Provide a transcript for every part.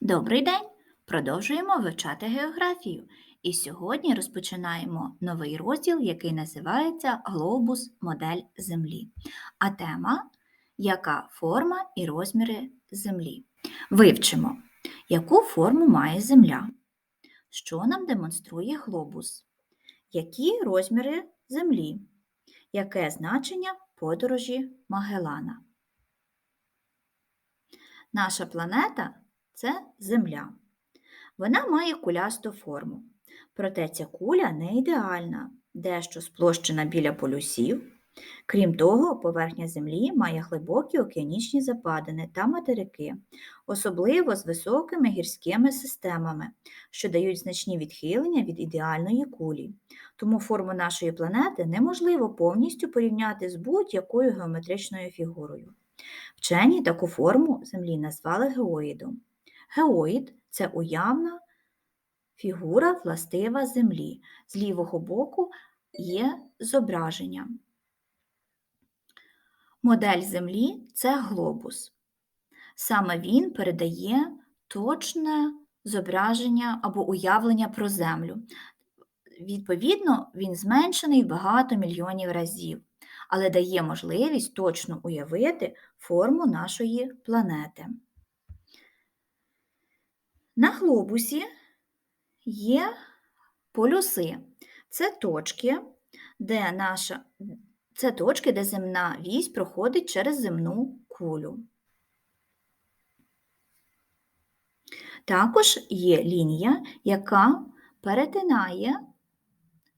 Добрий день! Продовжуємо вивчати географію. І сьогодні розпочинаємо новий розділ, який називається Глобус Модель Землі. А тема яка форма і розміри Землі. Вивчимо, яку форму має Земля, що нам демонструє глобус, які розміри Землі, яке значення подорожі Магелана. Наша планета це Земля. Вона має кулясту форму. Проте ця куля не ідеальна, дещо сплощена біля полюсів. Крім того, поверхня Землі має глибокі океанічні западини та материки, особливо з високими гірськими системами, що дають значні відхилення від ідеальної кулі. Тому форму нашої планети неможливо повністю порівняти з будь-якою геометричною фігурою. Вчені таку форму Землі назвали геоїдом. Геоїд це уявна фігура властива Землі. З лівого боку є зображення. Модель Землі це глобус. Саме він передає точне зображення або уявлення про Землю. Відповідно, він зменшений багато мільйонів разів, але дає можливість точно уявити форму нашої планети. На глобусі є полюси. Це точки, де наша, це точки, де земна вісь проходить через земну кулю. Також є лінія, яка перетинає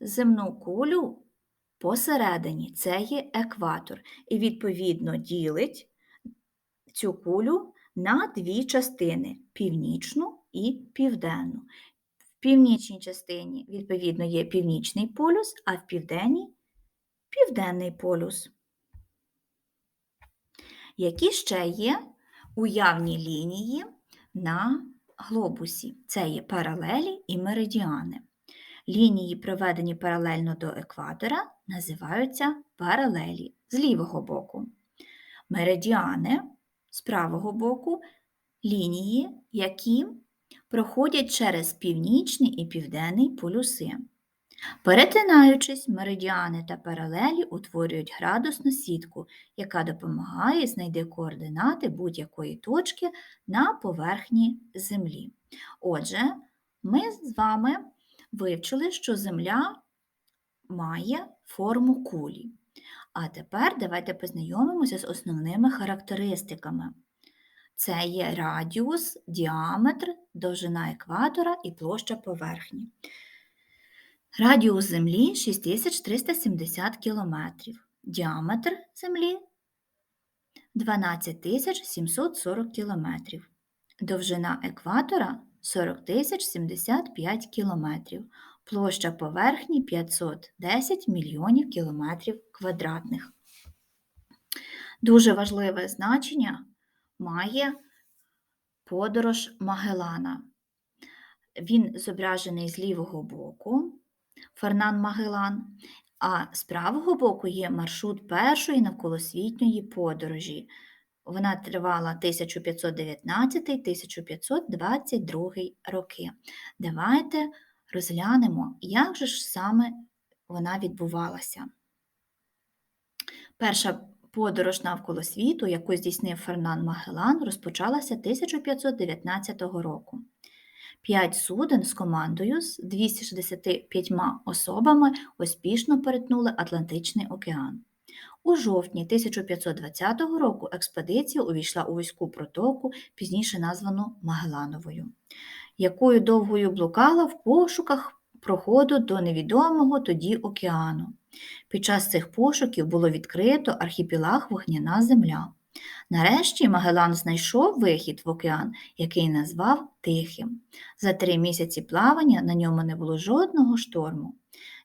земну кулю посередині. Це є екватор, і, відповідно, ділить цю кулю на дві частини північну і південну. В північній частині, відповідно, є північний полюс, а в південній південний полюс. Які ще є уявні лінії на глобусі? Це є паралелі і меридіани. Лінії, проведені паралельно до екватора, називаються паралелі з лівого боку. Меридіани з правого боку лінії, які проходять через північний і південний полюси. Перетинаючись, меридіани та паралелі утворюють градусну сітку, яка допомагає знайти координати будь-якої точки на поверхні Землі. Отже, ми з вами вивчили, що Земля має форму кулі. А тепер давайте познайомимося з основними характеристиками. Це є радіус, діаметр, довжина екватора і площа поверхні. Радіус Землі 6370 км, діаметр Землі 12740 км, довжина екватора 40075 км, площа поверхні 510 мільйонів кілометрів квадратних. Дуже важливе значення має подорож Магелана. Він зображений з лівого боку, Фернан Магелан, а з правого боку є маршрут першої навколосвітньої подорожі. Вона тривала 1519-1522 роки. Давайте розглянемо, як же ж саме вона відбувалася. Перша подорож навколо світу, яку здійснив Фернан Магелан, розпочалася 1519 року. П'ять суден з командою з 265 особами успішно перетнули Атлантичний океан. У жовтні 1520 року експедиція увійшла у війську протоку, пізніше названу Магелановою якою довгою блукала в пошуках проходу до невідомого тоді океану. Під час цих пошуків було відкрито архіпелаг Вогняна Земля. Нарешті Магелан знайшов вихід в океан, який назвав Тихим. За три місяці плавання на ньому не було жодного шторму.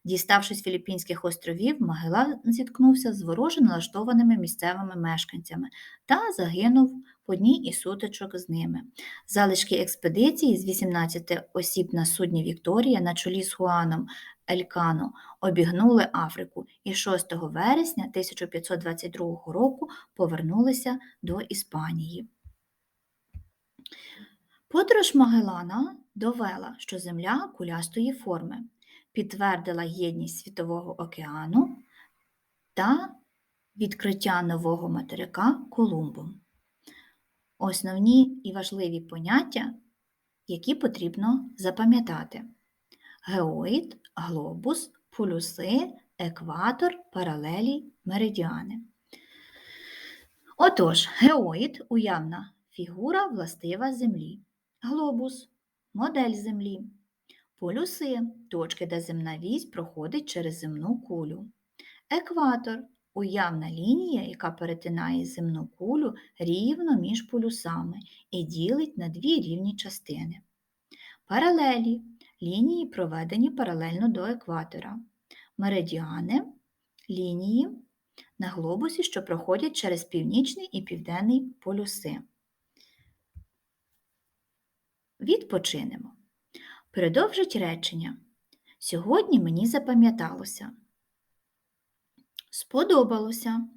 Діставшись Філіппінських островів, Магелан зіткнувся з вороже налаштованими місцевими мешканцями та загинув в одній із сутичок з ними. Залишки експедиції з 18 осіб на судні Вікторія на чолі з Хуаном Елькано обігнули Африку і 6 вересня 1522 року повернулися до Іспанії. Подорож Магеллана довела, що Земля кулястої форми, підтвердила єдність Світового океану та відкриття нового материка Колумбом. Основні і важливі поняття, які потрібно запам'ятати: геоїд, глобус, полюси, екватор, паралелі, меридіани. Отож, геоїд уявна фігура властива Землі, глобус модель Землі, полюси точки, де земна вісь проходить через земну кулю, екватор уявна лінія, яка перетинає земну кулю рівно між полюсами і ділить на дві рівні частини. Паралелі лінії проведені паралельно до екватора. Меридіани лінії на глобусі, що проходять через північний і південний полюси. Відпочинемо. Продовжить речення. Сьогодні мені запам'яталося. Сподобалося.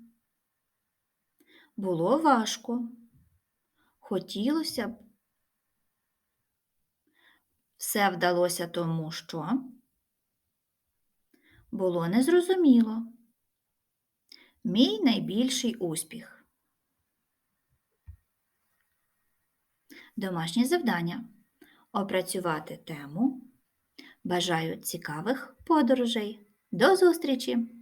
Було важко. Хотілося б. Все вдалося тому, що було незрозуміло. Мій найбільший успіх. Домашнє завдання. Опрацювати тему. Бажаю цікавих подорожей. До зустрічі!